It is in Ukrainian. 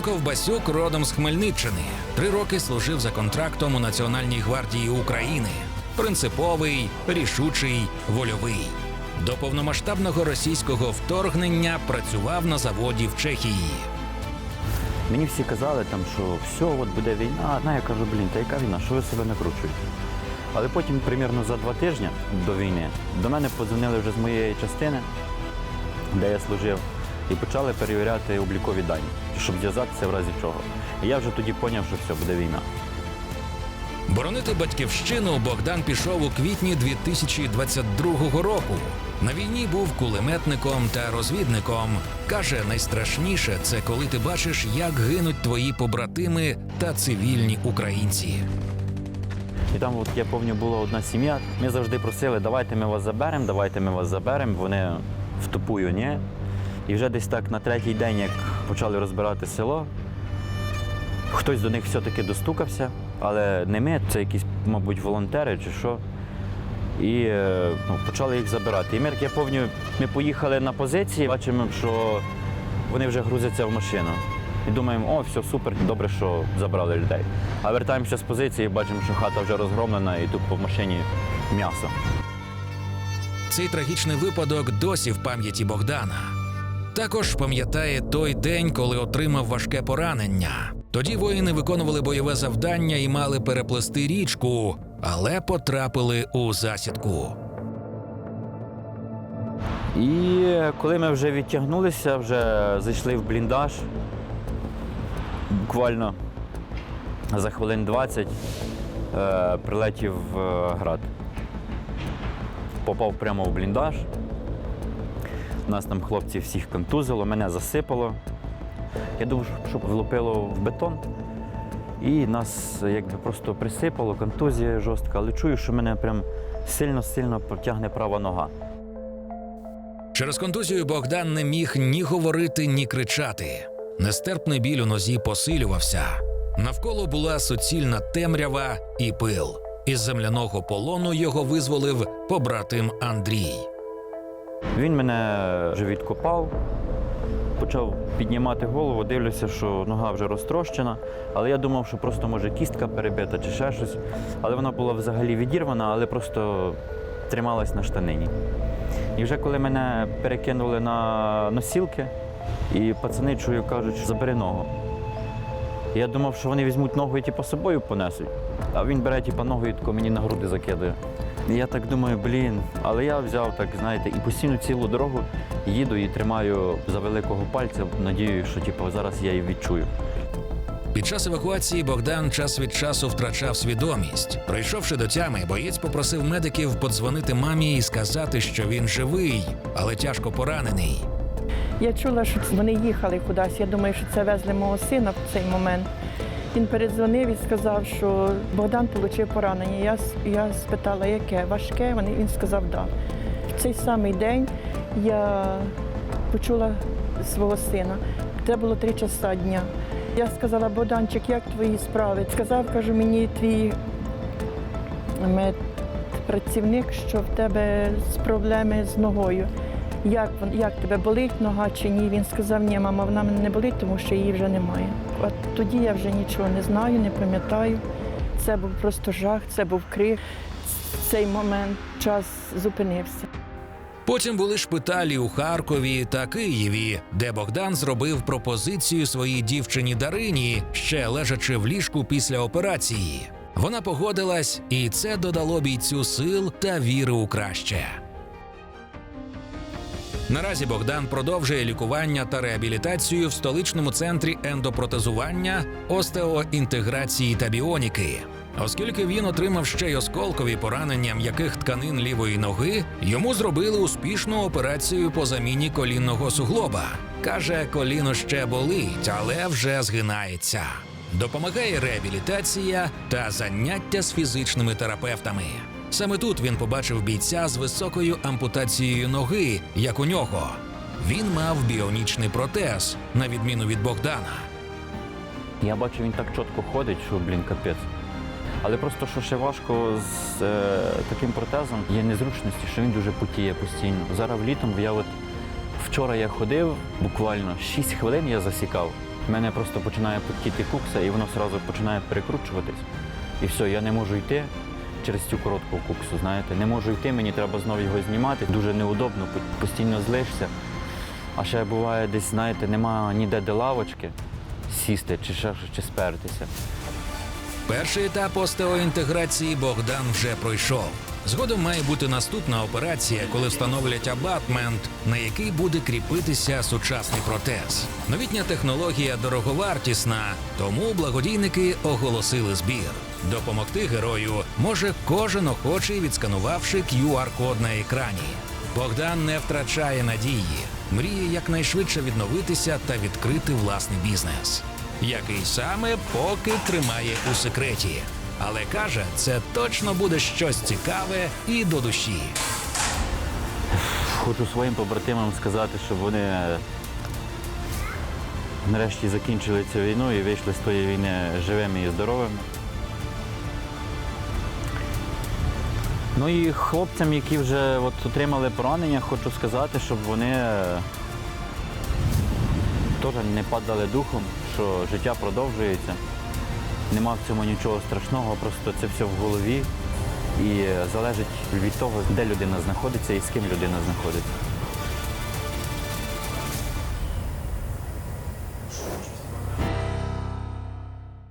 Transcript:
Ковбасюк родом з Хмельниччини. Три роки служив за контрактом у Національній гвардії України. Принциповий, рішучий, вольовий. До повномасштабного російського вторгнення працював на заводі в Чехії. Мені всі казали, там, що все, от буде війна. А я кажу, блін, та яка війна, що ви себе накручуєте? Але потім, примерно за два тижні до війни, до мене подзвонили вже з моєї частини, де я служив, і почали перевіряти облікові дані, щоб зв'язатися в разі чого. І я вже тоді зрозумів, що все, буде війна. Боронити батьківщину Богдан пішов у квітні 2022 року. На війні був кулеметником та розвідником. Каже, найстрашніше це коли ти бачиш, як гинуть твої побратими та цивільні українці. І там, от я пам'ятаю, була одна сім'я. Ми завжди просили, давайте ми вас заберемо, давайте ми вас заберемо. Вони в тупую ні. І вже десь так на третій день, як почали розбирати село, хтось до них все-таки достукався, але не ми, це якісь, мабуть, волонтери чи що. І е, ну, почали їх забирати. І ми, як я пам'ятаю, ми поїхали на позиції, бачимо, що вони вже грузяться в машину. І думаємо, о, все супер, добре, що забрали людей. А вертаємося з позиції, бачимо, що хата вже розгромлена і тут по машині м'ясо. Цей трагічний випадок досі в пам'яті Богдана. Також пам'ятає той день, коли отримав важке поранення. Тоді воїни виконували бойове завдання і мали переплести річку, але потрапили у засідку. І коли ми вже відтягнулися, вже зайшли в бліндаж, буквально за хвилин 20 е, прилетів е, град. Попав прямо в бліндаж. Нас там хлопці всіх контузило, мене засипало. Я думав, що влупило в бетон. І нас якби просто присипало, контузія жорстка, але чую, що мене прям сильно-сильно протягне права нога. Через контузію Богдан не міг ні говорити, ні кричати. Нестерпний біль у нозі посилювався. Навколо була суцільна темрява і пил. Із земляного полону його визволив побратим Андрій. Він мене вже відкопав, почав піднімати голову, дивлюся, що нога вже розтрощена. Але я думав, що просто може кістка перебита чи ще щось. Але вона була взагалі відірвана, але просто трималась на штанині. І вже коли мене перекинули на носілки, і пацани чую, кажуть, що забери ногу. Я думав, що вони візьмуть ногу і типу, собою понесуть. А він бере типу, ногу і тако мені на груди закидає. І я так думаю, блін, але я взяв так, знаєте, і постійно цілу дорогу їду і тримаю за великого пальця, надіюсь, що типу, зараз я її відчую. Під час евакуації Богдан час від часу втрачав свідомість. Прийшовши до тями, боєць попросив медиків подзвонити мамі і сказати, що він живий, але тяжко поранений. Я чула, що вони їхали кудись. Я думаю, що це везли мого сина в цей момент. Він передзвонив і сказав, що Богдан отримав поранення. Я, я спитала, яке, важке. Він сказав. Да. В цей самий день я почула свого сина. Це було три часа дня. Я сказала, Богданчик, як твої справи? Сказав, кажу, мені твій медпрацівник, що в тебе з проблеми з ногою. Як, як тебе болить нога чи ні? Він сказав, ні, мама, вона мене не болить, тому що її вже немає. От тоді я вже нічого не знаю, не пам'ятаю. Це був просто жах, це був крик. Цей момент час зупинився. Потім були шпиталі у Харкові та Києві, де Богдан зробив пропозицію своїй дівчині Дарині, ще лежачи в ліжку після операції. Вона погодилась, і це додало бійцю сил та віри у краще. Наразі Богдан продовжує лікування та реабілітацію в столичному центрі ендопротезування, остеоінтеграції та біоніки. Оскільки він отримав ще й осколкові поранення м'яких тканин лівої ноги, йому зробили успішну операцію по заміні колінного суглоба. Каже, коліно ще болить, але вже згинається. Допомагає реабілітація та заняття з фізичними терапевтами. Саме тут він побачив бійця з високою ампутацією ноги, як у нього. Він мав біонічний протез, на відміну від Богдана. Я бачу, він так чітко ходить, що, блін, капець. Але просто що ще важко з е, таким протезом є незручності, що він дуже потіє постійно. Зараз літом я от вчора я ходив, буквально 6 хвилин я засікав. мене просто починає потіти кукса, і воно одразу починає перекручуватись. І все, я не можу йти через цю коротку куксу, знаєте. Не можу йти, мені треба знову його знімати. Дуже неудобно, постійно злишся. А ще буває десь, знаєте, нема ніде де лавочки сісти чи ще чи спертися. Перший етап остеоінтеграції Богдан вже пройшов. Згодом має бути наступна операція, коли встановлять абатмент, на який буде кріпитися сучасний протез. Новітня технологія дороговартісна, тому благодійники оголосили збір. Допомогти герою може кожен охочий, відсканувавши QR-код на екрані. Богдан не втрачає надії, мріє якнайшвидше відновитися та відкрити власний бізнес який саме поки тримає у секреті. Але каже, це точно буде щось цікаве і до душі. Хочу своїм побратимам сказати, щоб вони нарешті закінчили цю війну і вийшли з тої війни живими і здоровими. Ну і хлопцям, які вже от отримали поранення, хочу сказати, щоб вони е, теж не падали духом, що життя продовжується. Нема в цьому нічого страшного, просто це все в голові і е, залежить від того, де людина знаходиться і з ким людина знаходиться.